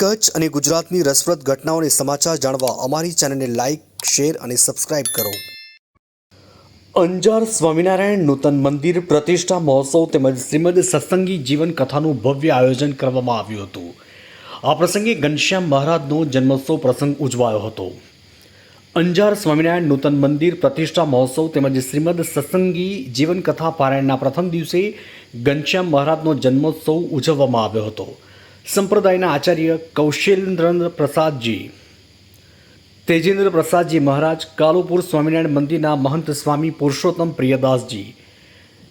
કચ્છ અને ગુજરાતની રસપ્રદ ઘટનાઓને સમાચાર જાણવા અમારી ચેનલને લાઇક શેર અને સબસ્ક્રાઇબ કરો. અંજાર સ્વામિનારાયણ નૂતન મંદિર પ્રતિષ્ઠા મહોત્સવ તેમજ શ્રીમદ સત્સંગી જીવન કથાનું ભવ્ય આયોજન કરવામાં આવ્યું હતું. આ પ્રસંગે ઘનશ્યામ મહારાજનો જન્મોત્સવ પ્રસંગ ઉજવાયો હતો. અંજાર સ્વામિનારાયણ નૂતન મંદિર પ્રતિષ્ઠા મહોત્સવ તેમજ શ્રીમદ સત્સંગી જીવન કથા પારાયણના પ્રથમ દિવસે ઘનશ્યામ મહારાજનો જન્મોત્સવ ઉજવવામાં આવ્યો હતો. સંપ્રદાયના આચાર્ય કૌશલેન્દ્ર પ્રસાદજી તેજેન્દ્ર પ્રસાદજી મહારાજ, કાલુપુર સ્વામિનારાયણ મંદિરના મહંત સ્વામી પુરુષોત્તમ પ્રિયદાસજી,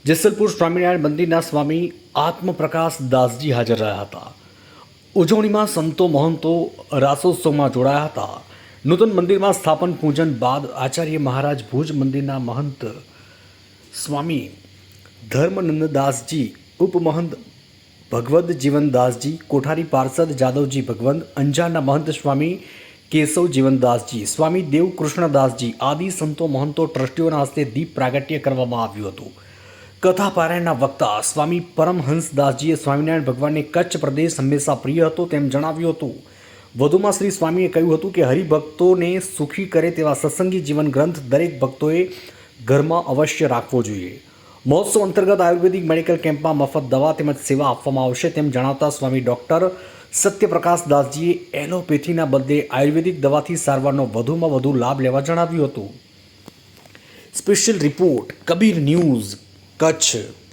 જેસલપુર સ્વામિનારાયણ મંદિરના સ્વામી આત્મપ્રકાશ દાસજી હાજર રહ્યા હતા. ઉજવણીમાં સંતો મહંતો રાસોત્સવમાં જોડાયા હતા. નૂતન મંદિરમાં સ્થાપન પૂજન બાદ આચાર્ય મહારાજ ભુજ મંદિરના મહંત સ્વામી ધર્મનંદદાસજી, ઉપમહંત ભગવદ જીવનદાસજી, કોઠારી પાર્ષદ જાદવજી ભગવંત, અંજારના મહંત સ્વામી કેશવ જીવનદાસજી, સ્વામી દેવકૃષ્ણદાસજી આદિ સંતો મહંતો ટ્રસ્ટીઓના હસ્તે દીપ પ્રાગટ્ય કરવામાં આવ્યું હતું. કથા પારાયણના વક્તા સ્વામી પરમહંસદાસજીએ સ્વામિનારાયણ ભગવાનને કચ્છ પ્રદેશ હંમેશા પ્રિય હતો તેમ જણાવ્યું હતું. વધુમાં શ્રી સ્વામીએ કહ્યું હતું કે હરિભક્તોને સુખી કરે તેવા સત્સંગી જીવન ગ્રંથ દરેક ભક્તોએ ઘરમાં અવશ્ય રાખવો જોઈએ. મહોત્સવ અંતર્ગત આયુર્વેદિક મેડિકલ કેમ્પમાં મફત દવા તેમજ સેવા આપવામાં આવશે તેમ જણાવતા સ્વામી ડૉક્ટર સત્યપ્રકાશ દાસજીએ એલોપેથીના બદલે આયુર્વેદિક દવાથી સારવારનો વધુમાં વધુ લાભ લેવા જણાવ્યું હતું. Special report, Kabir news, Kutch.